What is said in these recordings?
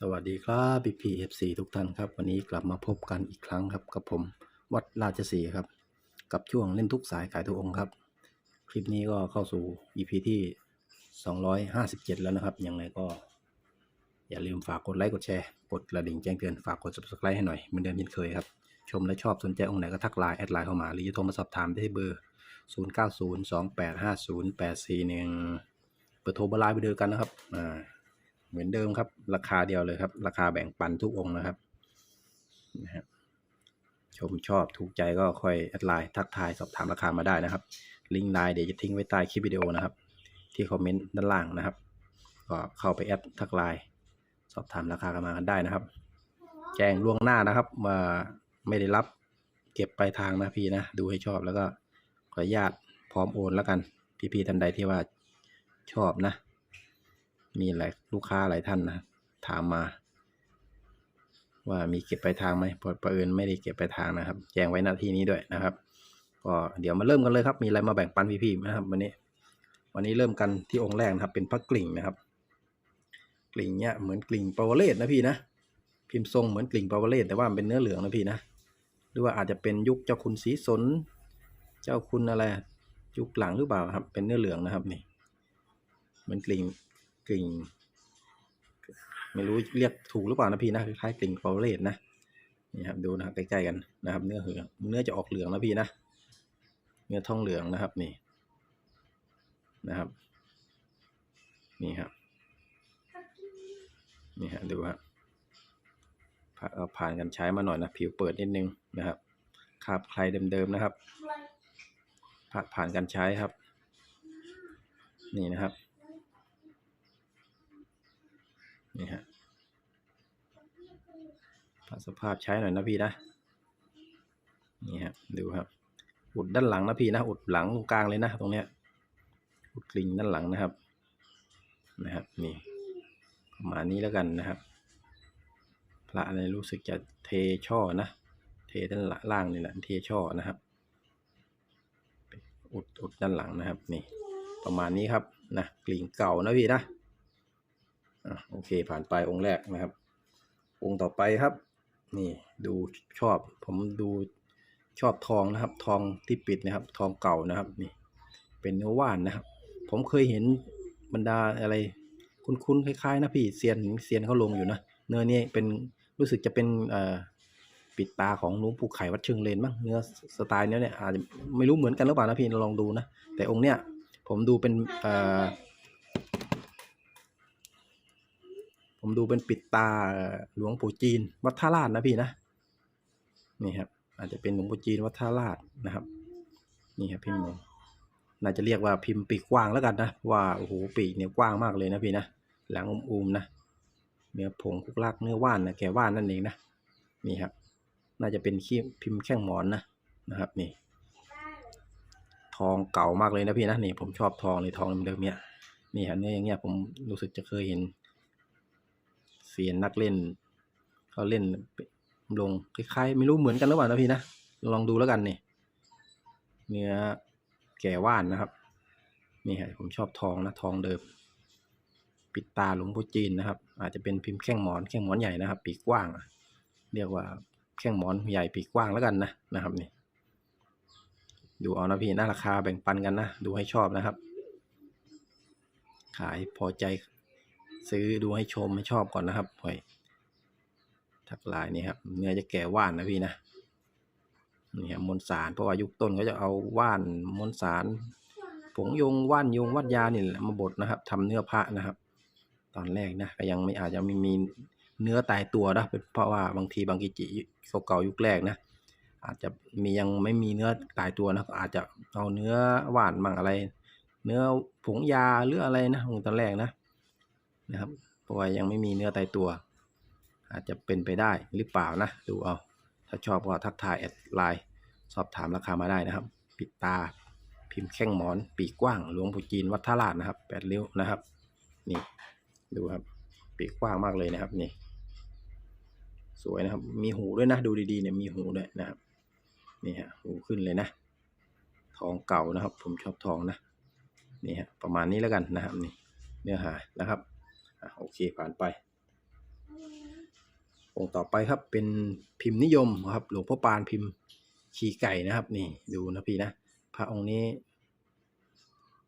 สวัสดีครับพีพีเอฟซีทุกท่านครับ วันนี้กลับมาพบกันอีกครั้งครับ กับผมวัดราชสีครับ กับช่วงเล่นทุกสายขายทุกองค์ครับ คลิปนี้ก็เข้าสู่ EP ที่ 257 แล้วนะครับ ยังไงก็ อย่าลืมฝากกดไลค์กดแชร์กดกระดิ่งแจ้งเตือนฝากกด subscribe ให้หน่อยเหมือนเดิมเช่นเคยครับ ชมและชอบสนใจองค์ไหนก็ทักไลน์แอดไลน์เข้ามาหรือจะโทรมาสอบถามได้ที่เบอร์ 0902850841เบอร์โทรเบอร์ไลน์ไปเดียวกันนะครับอ่า เหมือนเดิมครับ ราคาเดียวเลยครับ ราคาแบ่งปันทุกองนะครับนะฮะชมชอบถูกใจก็ค่อยแอดไลน์ทักทายสอบถามราคามาได้นะครับ ลิงก์ไลน์เดี๋ยวจะทิ้งไว้ใต้คลิปวิดีโอนะครับ ที่คอมเมนต์ด้านล่างนะครับ ก็เข้าไปแอดทักไลน์สอบถามราคากันมากันได้นะครับ แจ้งล่วงหน้านะครับว่าไม่ได้รับเก็บปลายทางนะพี่นะ ดูให้ชอบแล้วก็ขออนุญาตพร้อมโอนแล้วกัน พี่ๆท่านใดที่ว่าชอบนะ มีหลายลูกค้าหลายท่านนะถามมา ว่ามีเก็บปลายทางไหมพอประเอิญไม่ได้เก็บปลายทางนะครับ แจ้งไว้หน้าที่นี้ด้วยนะครับ ก็เดี๋ยวมาเริ่มกันเลยครับ มีอะไรมาแบ่งปันพี่ๆนะครับ วันนี้ วันนี้เริ่มกันที่องค์แรกนะครับ เป็นพระกลิ่งนะครับ กลิ่งเนี่ยเหมือนกลิ่งปาวเลตนะพี่นะพิมพ์ทรงเหมือนกลิ่งปาวเลตแต่ว่ามันเป็นเนื้อเหลืองนะพี่นะหรือว่าอาจจะเป็นยุคเจ้าคุณศรีสน เจ้าคุณอะไรยุคหลังหรือเปล่าครับ เป็นเนื้อเหลืองนะครับนี่เหมือนกลิ่ง กลิ่งไม่รู้เรียกถูกหรือเปล่านะพี่นะคล้ายกลิ่งฟลอเรตนะนี่ครับดูนะครับใกล้ๆกันนะครับ เนื้อเหลืองเนื้อจะออกเหลืองนะพี่นะเนื้อทองเหลืองนะครับนี่นะครับ นี่ครับนี่ฮะดูครับผ่าเอาผ่านกันใช้มาหน่อยนะผิวเปิดนิดนึงนะครับคาบใครเดิมๆนะครับผ่าผ่านกันใช้ครับ นี่นะครับ นี่ฮะปรับสภาพใช้หน่อยนะพี่นะ นี่ฮะดูครับ อุดด้านหลังนะพี่นะ อุดหลังตรงกลางเลยนะ ตรงเนี้ย อุดกลิ่งด้านหลังนะครับ นะครับ นี่ ประมาณนี้แล้วกันนะครับ พระอะไรรู้สึกจะเทช่อนะ เทด้านล่างนี่แหละ เทช่อนะครับ อุดอุดด้านหลังนะครับ นี่ ประมาณนี้ครับ นะ กลิ่งเก่านะพี่นะ อะโอเคผ่านไปองค์แรกนะครับ องค์ต่อไปครับ นี่ดูชอบ ผมดูชอบทองนะครับ ทองที่ปิดนะครับ ทองเก่านะครับ นี่ เป็นเนื้อว่านนะครับ ผมเคยเห็นบรรดาอะไรคุ้นๆคล้ายๆนะพี่เซียนเซียนเขาลงอยู่นะเนื้อนี่เป็นรู้สึกจะเป็นเอ่อปิดตาของหลวงปู่ไข่วัดเชิงเลนมั้งเนื้อสไตล์เนี้ยเนี่ยอาจจะไม่รู้เหมือนกันหรือเปล่านะพี่ลองดูนะแต่องค์เนี้ยผมดูเป็นเอ่อ ผมดูเป็นปิดตาหลวงปู่จีน วัดท่าลาดนะพี่นะนี่ครับ อาจจะเป็นหลวงปู่จีนวัดท่าลาดนะครับ นี่ครับพิมพ์น่าจะเรียกว่าพิมพ์ปีกกว้างแล้วกันนะว่าโอ้โหปีกเนี่ยกว้างมากเลยนะพี่นะหลังอุ้มๆนะเนื้อผงคุกลากเนื้อว่านนะแกว่านนั่นเองนะนี่ครับ น่าจะเป็นขี้พิมพ์แข้งหมอนนะนะครับ นี่ ทองเก่ามากเลยนะพี่นะนี่ ผมชอบทองเลยทองเดิมเนี่ยนี่ฮะเนื้ออย่างเงี้ยผมรู้สึกจะเคยเห็น เสียนนักเล่นเขาเล่นลงคล้ายๆไม่รู้เหมือนกันหรือเปล่านะพี่นะลองดูแล้วกันนี่เนื้อแก่ว่านนะครับนี่ฮะผมชอบทองนะทองเดิม ปิดตาหลวงพ่จีนนะครับ อาจจะเป็นพิมพ์แข้งหมอนแข้งหมอนใหญ่นะครับ ปีกกว้าง เรียกว่าแข้งหมอนใหญ่ปีกกว้างแล้วกันนะนะครับนี่ดูเอานะพี่นะราคาแบ่งปันกันนะ ดูให้ชอบนะครับ ขายพอใจ ซื้อดูให้ชมให้ชอบก่อนนะครับหอยทักลายนี่ครับเนื้อจะแก่ว่านนะพี่นะนี่ครับมวลสารเพราะว่ายุคต้นเขาจะเอาว่านมวลสารผงยงว่านยงวัดยานี่แหละมาบดนะครับทำเนื้อพระนะครับ ตอนแรกนะก็ยังไม่อาจจะไม่มีเนื้อตายตัวนะเป็นเพราะว่าบางทีบางกิจิเก่ายุคแรกนะอาจจะมียังไม่มีเนื้อตายตัวนะก็อาจจะเอาเนื้อว่านมั่งอะไร เนื้อผงยาหรืออะไรนะตอนแรกนะ นะครับ เพราะว่ายังไม่มีเนื้อตายตัว อาจจะเป็นไปได้หรือเปล่านะ ดูเอา ถ้าชอบก็ทักทายแอดไลน์สอบถามราคามาได้นะครับ ปิดตาพิมพ์แข้งหมอน ปีกกว้างหลวงปู่จีนวัดท่าลาดนะครับแปดริ้วนะครับ นี่ดูครับ ปีกกว้างมากเลยนะครับนี่ สวยนะครับ มีหูด้วยนะ ดูดีๆเนี่ยมีหูด้วยนะครับนี่ฮะหูขึ้นเลยนะทองเก่านะครับ ผมชอบทองนะนี่ฮะประมาณนี้แล้วกันนะครับนี่เนื้อหานะครับ อะโอเคผ่านไป องค์ต่อไปครับเป็นพิมพ์นิยมครับหลวงพ่อปานพิมพ์ขี่ไก่นะครับ นี่ดูนะพี่นะพระองค์นี้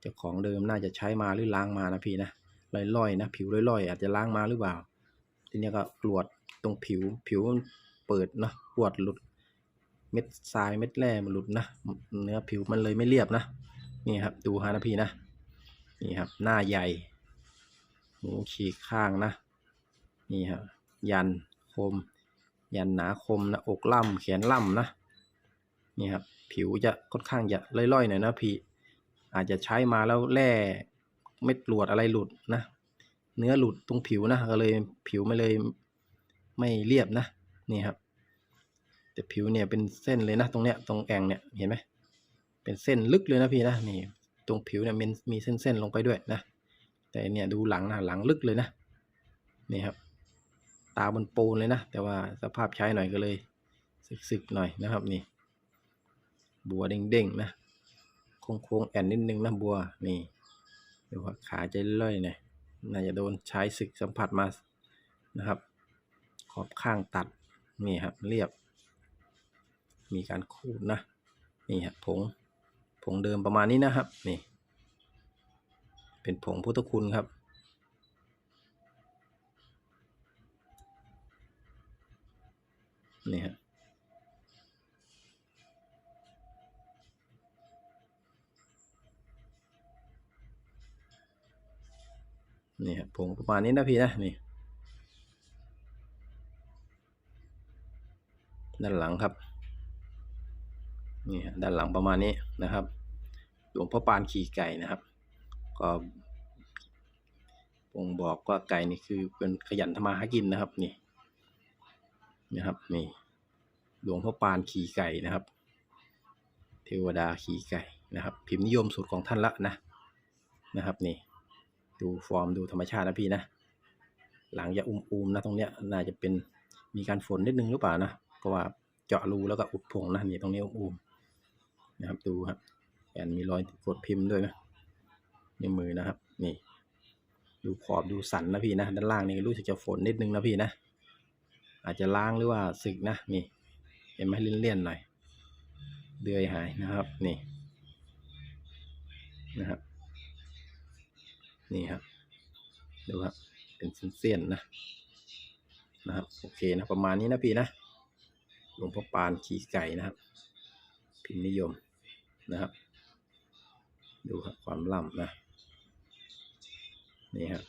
เจ้าของเดิมน่าจะใช้มาหรือล้างมานะพี่นะลอยๆนะผิวลอยๆ อาจจะล้างมาหรือเปล่า ทีนี้ก็กรวดตรงผิวผิวมันเปิดนะกรวดหลุดเม็ดทรายเม็ดแร่มันหลุดนะเนื้อผิวมันเลยไม่เรียบนะนี่ครับดูฮะนะพี่นะนี่ครับหน้าใหญ่ หูฉีกข้างนะ นี่ครับยันคม ยันหนาคมนะอกล่ำแขนล่ำนะ นี่ครับผิวจะค่อนข้างจะล่อยๆหน่อยนะพี่ อาจจะใช้มาแล้วแร่เม็ดหลวดอะไรหลุดนะ เนื้อหลุดตรงผิวนะก็เลยผิวไม่เลยไม่เรียบนะ นี่ครับ แต่ผิวเนี่ยเป็นเส้นเลยนะ ตรงเนี้ยตรงแองเนี่ยเห็นไหมเป็นเส้นลึกเลยนะพี่นะนี่ตรงผิวเนี่ยมันมีเส้นๆลงไปด้วยนะ แต่เนี่ยดูหลังนะหลังลึกเลยนะนี่ครับ ตาบนปูนเลยนะ แต่ว่าสภาพใช้หน่อยก็เลยสึกๆหน่อยนะครับนี่ บัวเด้งๆนะโค้งๆแอนนิดนึงนะบัวนี่ดูว่าขาจะล่อยหน่อยน่าจะโดนใช้สึกสัมผัสมานะครับ ขอบข้างตัดนี่ครับเรียบ มีการขูดนะนี่ครับผงผงเดิมประมาณนี้นะครับนี่ เป็นผงพุทธคุณครับ นี่ฮะนี่ฮะผงประมาณนี้นะพี่นะนี่ด้านหลังครับนี่ฮะด้านหลังประมาณนี้นะครับ หลวงพ่อปานขี่ไก่นะครับ ก็บ่งบอกว่าไก่นี่คือเป็นขยันทำมาหากินนะครับนี่นะครับนี่หลวงพ่อปานขี่ไก่นะครับ เทวดาขี่ไก่นะครับ พิมพ์นิยมสุดของท่านละนะนะครับนี่ดูฟอร์มดูธรรมชาตินะพี่นะหลังจะอุ้มๆนะตรงเนี้ยน่าจะเป็นมีการฝนนิดนึงหรือเปล่านะเพราะว่าเจาะรูแล้วก็อุดผงนะนี่ตรงนี้อุ้มๆนะครับดูครับแอนมีรอยกดพิมพ์ด้วยนะ ในมือนะครับ นี่ ดูขอบดูสันนะพี่นะด้านล่างนี่รู้สึกจะฝนนิดนึงนะพี่นะ อาจจะล้างหรือว่าสึกนะนี่ เห็นไหมเลี่ยนๆหน่อยเดือยหายนะครับ นี่นะครับนี่ครับดูครับเป็นเส้นๆนะนะครับโอเคนะประมาณนี้นะพี่นะหลวงพ่อปานขี่ไก่นะครับ พิมพ์นิยมนะครับ ดูครับความล่ำนะ นี่ครับ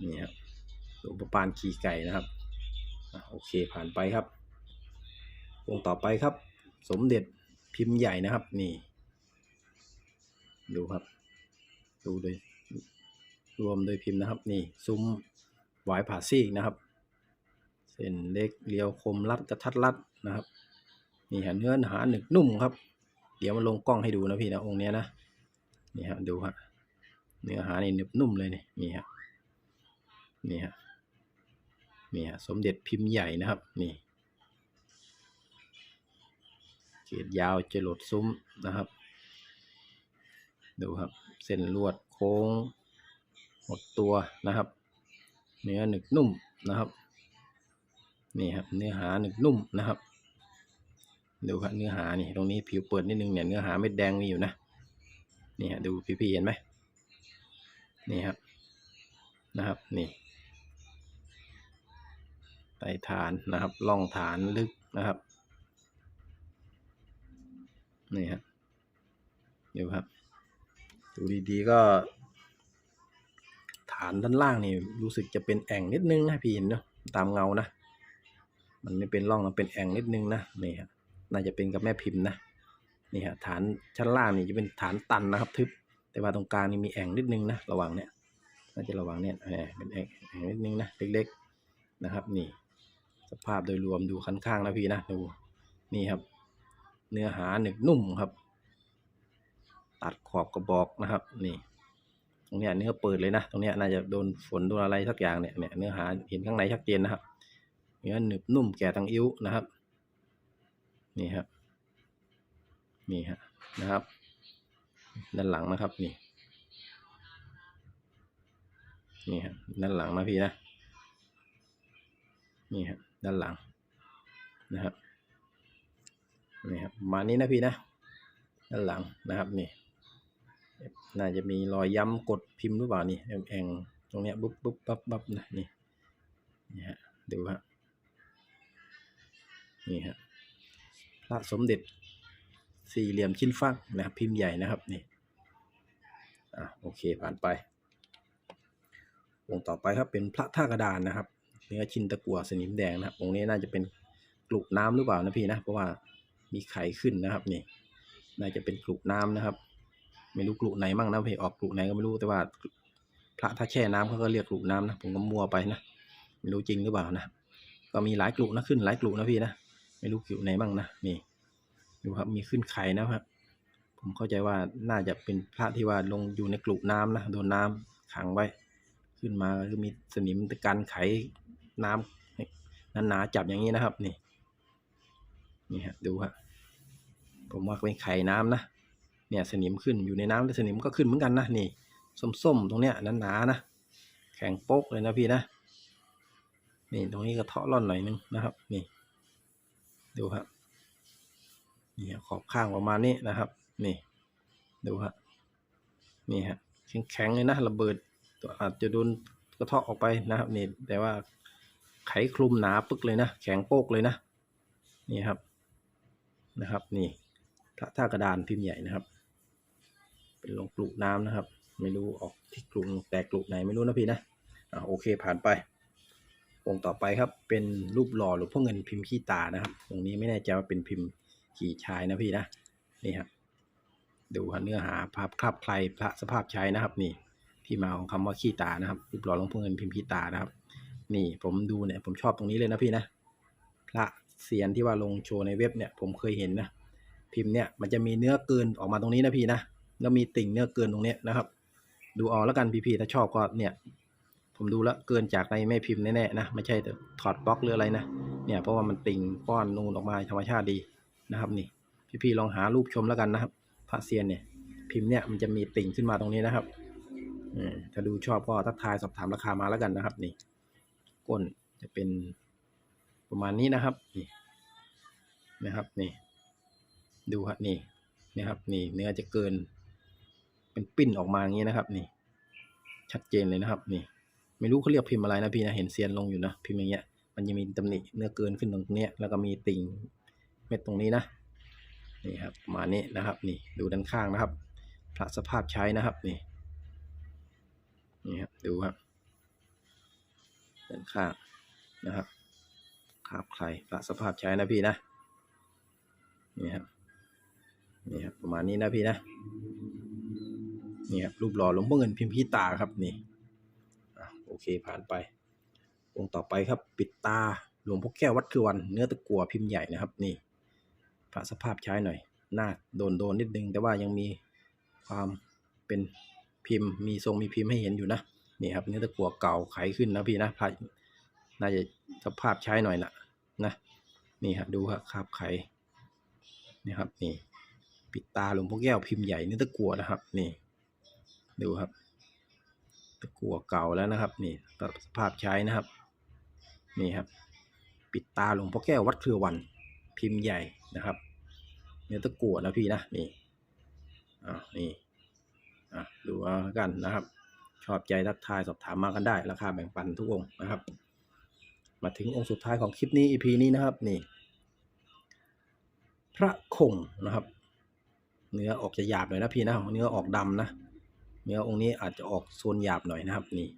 นี่ครับหลวงพ่ปานขี่ไก่นะครับอโอเคผ่านไปครับองค์ต่อไปครับ สมเด็จพิมพ์ใหญ่นะครับ นี่ ดูครับ ดูโดยรวมโดยพิมพ์นะครับ นี่ซุ้มหวายผ่าซีกนะครับ เส้นเล็กเรียวคมรัดกระทัดรัดนะครับ นี่ฮะเนื้อหาหนึบนุ่มครับ เดี๋ยวมาลงกล้องให้ดูนะพี่นะองค์เนี้ยนะ นี่ฮะดูฮะเนื้อหานี่หนึบนุ่มเลยนี่นี่ฮะนี่ฮะนี่ฮะสมเด็จพิมพ์ใหญ่นะครับ นี่เกรดยาวจรดซุ้มนะครับ ดูครับ เส้นลวดโค้งหมดตัวนะครับ เนื้อหนึบนุ่มนะครับนี่ครับเนื้อหาหนึบนุ่มนะครับ ดูครับเนื้อหานี่ตรงนี้ผิวเปิดนิดนึงเนี่ยเนื้อหาเม็ดแดงมีอยู่นะ นี่ฮะดูพี่ๆเห็นไหมนี่ครับนะครับนี่ไตฐานนะครับล่องฐานลึกนะครับ นี่ฮะดูครับ ดูดีๆก็ ฐานด้านล่างนี่รู้สึกจะเป็นแอ่งนิดนึงนะพี่เห็นเนาะตามเงานะ มันไม่เป็นร่องมันเป็นแอ่งนิดนึงนะนี่ฮะน่าจะเป็นกับแม่พิมพ์นะ นี่ฮะฐานชั้นล่างนี่จะเป็นฐานตันนะครับ ทึบ แต่ว่าตรงกลางนี่มีแอ่งนิดนึงนะระว่างเนี่ยน่าจะระว่างเนี่ยเป็นแอ่งแอ่งนิดนึงนะเล็กๆนะครับ นี่ สภาพโดยรวมดูคันข้างนะพี่นะดูนี่ครับ เนื้อหาหนึบนุ่มครับ ตัดขอบกระบอกนะครับ นี่ ตรงเนี้ยเนื้อเปิดเลยนะตรงเนี้ยน่าจะโดนฝนโดนอะไรสักอย่างเนี่ยเนี่ยเนื้อหาเห็นข้างในชัดเจนนะครับเนื้อหนึบนุ่มแก่ตังอิ้วนะครับ นี่ครับ นี่ฮะนะครับ ด้านหลังนะครับนี่นี่ฮะด้านหลังนะพี่นะนี่ครับด้านหลังนะครับนี่ครับมานี้นะพี่นะ ด้านหลังนะครับนี่น่าจะมีรอยย้ำกดพิมพ์หรือเปล่านี่แองตรงเนี้ยบุ๊บบุ๊บปั๊บปั๊บนะนี่นี่ฮะดูฮะนี่ฮะพระสมเด็จ สี่เหลี่ยมชิ้นฟักนะครับ พิมพ์ใหญ่นะครับนี่อะโอเคผ่านไป องค์ต่อไปครับเป็นพระท่ากระดานนะครับเนื้อชิ้นตะกั่วสนิมแดงนะครับองค์นี้น่าจะเป็นกลุกน้ำหรือเปล่านะพี่นะเพราะว่ามีไข่ขึ้นนะครับนี่ น่าจะเป็นกลุกน้ำนะครับ ไม่รู้กลุไหนมั่งนะพี่ออกกลุไหนก็ไม่รู้แต่ว่าพระถ้าแช่น้ำเขาก็เรียกกลุน้ำนะผมก็มัวไปนะไม่รู้จริงหรือเปล่านะก็มีหลายกลุนะขึ้นหลายกลุนะพี่นะไม่รู้กลุไหนมั่งนะนี่ ดูครับมีขึ้นไข่นะครับ ผมเข้าใจว่าน่าจะเป็นพระที่ว่าลงอยู่ในกลุน้ำนะโดนน้ำขังไว้ ขึ้นมาก็มีสนิมตะกันไขน้ำหนาๆจับอย่างนี้นะครับนี่นี่ฮะดูฮะผมว่าเป็นไข่น้ำนะเนี่ยสนิมขึ้นอยู่ในน้ำแล้วสนิมก็ขึ้นเหมือนกันนะนี่ส้มๆตรงเนี้ยหนาๆนะแข็งโป๊กเลยนะพี่นะนี่ตรงนี้ก็เทาะร่อนหน่อยนึงนะครับ นี่ ดูครับ นี่ขอบข้างประมาณนี้นะครับ นี่ ดูฮะนี่ฮะแข็งๆเลยนะระเบิดตัวอาจจะโดนกระเทาะออกไปนะครับนี่แต่ว่าไขคลุมหนาปึกเลยนะ แข็งโป๊กเลยนะ นี่ครับนะครับ นี่พระท่ากระดานพิมพ์ใหญ่นะครับ เป็นลงกลุน้ำนะครับ ไม่รู้ออกที่กลุ่มแตกกลุ่ไหนไม่รู้นะพี่นะอ่าโอเคผ่านไปองค์ต่อไปครับเป็นรูปหล่อหลวงพ่อเงินพิมพ์ขี้ตานะครับตรงนี้ไม่แน่ใจว่าเป็นพิมพ์ ขี่ชายนะพี่นะนี่ครับดูเนื้อหาภาพคลับใครพระสภาพชายนะครับ นี่ ที่มาของคำว่าขี้ตานะครับรูปหล่อหลวงพ่อเงินพิมพ์ขี้ตานะครับ นี่ผมดูเนี่ยผมชอบตรงนี้เลยนะพี่นะพระเสียนที่ว่าลงโชว์ในเว็บเนี่ยผมเคยเห็นนะพิมพ์เนี่ยมันจะมีเนื้อเกินออกมาตรงนี้นะพี่นะแล้วมีติ่งเนื้อเกินตรงเนี้ยนะครับ ดูเอาแล้วกันพี่ๆถ้าชอบก็เนี่ย ผมดูแล้วเกินจากในแม่พิมพ์แน่ๆนะไม่ใช่แต่ถอดบล็อกหรืออะไรนะเนี่ยเพราะว่ามันติ่งป้อนนูนออกมาธรรมชาติดี นะครับนี่พี่ๆลองหารูปชมแล้วกันนะครับพระเซียนเนี่ย พิมพ์เนี่ยมันจะมีติ่งขึ้นมาตรงนี้นะครับอืมถ้าดูชอบก็ทักทายสอบถามราคามาแล้วกันนะครับ นี่ก้นจะเป็นประมาณนี้นะครับนี่นะครับนี่ ดูครับนี่นะครับ นี่เนื้อจะเกิน เป็นปิ้นออกมาอย่างนี้นะครับ นี่ ชัดเจนเลยนะครับ นี่ ไม่รู้เขาเรียกพิมพ์อะไรนะพี่นะเห็นเซียนลงอยู่นะพิมพ์อย่างเงี้ยมันจะมีตำหนิเนื้อเกินขึ้นตรงเนี้ยแล้วก็มีติ่ง เม็ดตรงนี้นะนี่ครับประมาณนี้นะครับนี่ดูด้านข้างนะครับพระสภาพใช้นะครับนี่นี่ครับดูครับด้านข้างนะครับขาบใครพระสภาพใช้นะพี่นะนี่ครับนี่ครับประมาณนี้นะพี่นะนี่ครับรูปหล่อหลวงพ่อเงินพิมพ์พี่ตาครับนี่โอเคผ่านไป องค์ต่อไปครับปิดตาหลวงพ่อแก้ววัดคือวันเนื้อตะกัวพิมพ์ใหญ่นะครับนี่ พระสภาพใช้หน่อยหน้าโดนโดนนิดนึง แต่ว่ายังมีความเป็นพิมพ์ มีทรงมีพิมพ์ให้เห็นอยู่นะนี่ครับเนื้อตะกั่วเก่าไขขึ้นนะพี่นะพระน่าจะสภาพใช้หน่อยนะนะนี่ฮะดูครับคราบไขนี่ครับนี่ปิดตาหลวงพ่อแก้วพิมพ์ใหญ่นี่ตะกั่วนะครับ นี่ดูครับตะกั่วเก่าแล้วนะครับ นี่สภาพใช้นะครับ นี่ครับ ปิดตาหลวงพ่อแก้ววัดเครือวัน พิมพ์ใหญ่นะครับ เนื้อตะกั่วนะพี่นะนี่อ่านี่อะดูเอากันนะครับ ชอบใจทักทายสอบถามมากันได้ ราคาแบ่งปันทุกองค์นะครับ มาถึงองค์สุดท้ายของคลิปนี้ EP นี้นะครับนี่พระคงนะครับ เนื้อออกจะหยาบหน่อยนะพี่นะเนื้อออกดำนะเนื้อองค์นี้อาจจะออกโซนหยาบหน่อยนะครับ นี่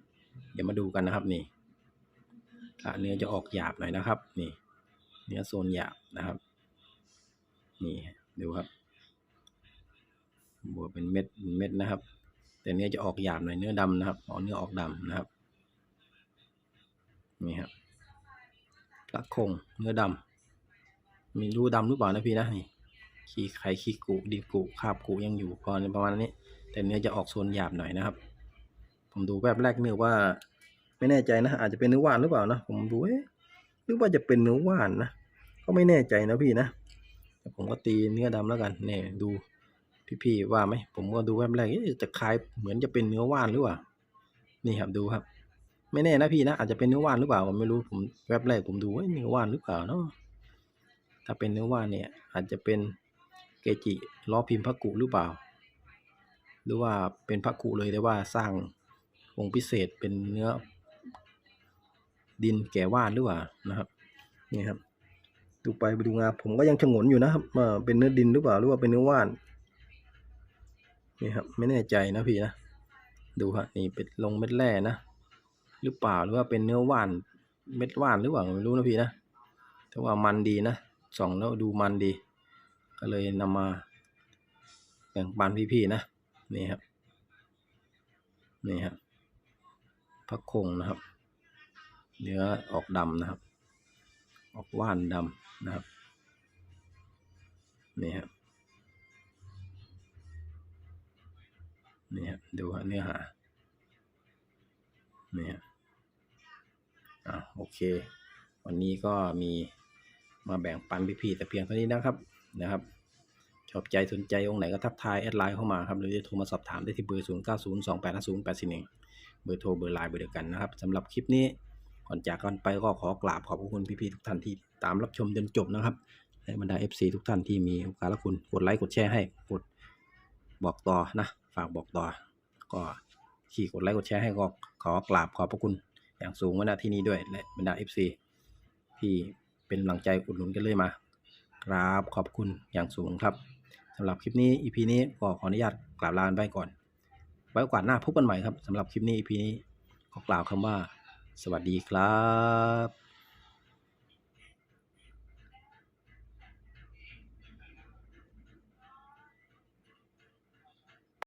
เดี๋ยวมาดูกันนะครับนี่เนื้อจะออกหยาบหน่อยนะครับ นี่ เนื้อโซนหยาบนะครับ นี่ดูครับบัวเป็นเม็ดเม็ดนะครับ แต่เนื้อจะออกหยาบหน่อยเนื้อดำนะครับอ๋อเนื้อออกดำนะครับ นี่ครับพระคงเนื้อดำมีรูดำหรือเปล่านะพี่นะนี่ขี้ไข่ขี้กุดินกุคาบกุยังอยู่พอประมาณนี้ แต่เนื้อจะออกโซนหยาบหน่อยนะครับ ผมดูแบบแรกเนื้อว่า ไม่แน่ใจนะ อาจจะเป็นเนื้อว่านหรือเปล่านะ ผมดูเอ๊ะ นึกว่าจะเป็นเนื้อว่านนะก็ไม่แน่ใจนะพี่นะผมก็ตีเนื้อดำแล้วกันเนี่ยดูพี่ๆว่าไหมผมก็ดูแบบแรกจะคล้ายเหมือนจะเป็นเนื้อว่านหรือเปล่านี่ครับดูครับ ไม่แน่นะพี่นะอาจจะเป็นเนื้อว่านหรือเปล่าผมไม่รู้ผมแวบแรกผมดูว่าเนื้อว่านหรือเปล่าเนาะถ้าเป็นเนื้อว่านเนี่ย อาจจะเป็นเกจิล้อพิมพ์พระกุหรือเปล่า หรือว่าเป็นพระกุเลยแต่ว่าสร้างองค์พิเศษเป็นเนื้อ ดินแก่ว่านหรือเปล่านะครับนี่ครับดูไปไปดูงาผมก็ยังชงนอยู่นะครับว่าเป็นเนื้อดินหรือเปล่าหรือว่าเป็นเนื้อว่านนี่ครับไม่แน่ใจนะพี่นะดูฮะนี่เป็นลงเม็ดแร่นะหรือเปล่าหรือว่าเป็นเนื้อว่านเม็ดว่านหรือเปล่าไม่รู้นะพี่นะแต่ว่ามันดีนะส่องแล้วดูมันดี ก็เลยนำมาแบ่งปันพี่ๆนะนี่ครับนี่ครับพักคงนะครับ เนื้อออกดำนะครับ ออกว่านดำนะครับ นี่ครับนี่ครับดูฮะเนื้อหานี่ฮะอะโอเค วันนี้ก็มีมาแบ่งปันพี่ๆแต่เพียงเท่านี้นะครับนะครับชอบใจสนใจองค์ไหนก็ทักทายแอดไลน์เข้ามาครับหรือจะโทรมาสอบถามได้ที่เบอร์ 0 9 0 2 8 5 0 8 4 1 เบอร์โทรเบอร์ไลน์เบอร์เดียวกันนะครับสำหรับคลิปนี้ ก่อนจากกันไปก็ขอกราบขอบพระคุณพี่ๆทุกท่านที่ตามรับชมจนจบนะครับและบรรดา FC ทุกท่านที่มีโอกาสและคุณกดไลค์กดแชร์ให้กดบอกต่อนะ ฝากบอกต่อ ก็ที่กดไลค์กดแชร์ให้ก็ขอกราบขอบพระคุณอย่างสูงมาณที่นี้ด้วยและบรรดา FC ที่เป็นกำลังใจอุดหนุนกันเลยมากราบขอบคุณอย่างสูงครับสำหรับคลิปนี้ EP นี้ก็ขออนุญาตกราบลาไปก่อน ไว้โอกาสหน้าพบกันใหม่ครับสำหรับคลิปนี้ EP นี้ขอกล่าวคำว่า สวัสดีครับ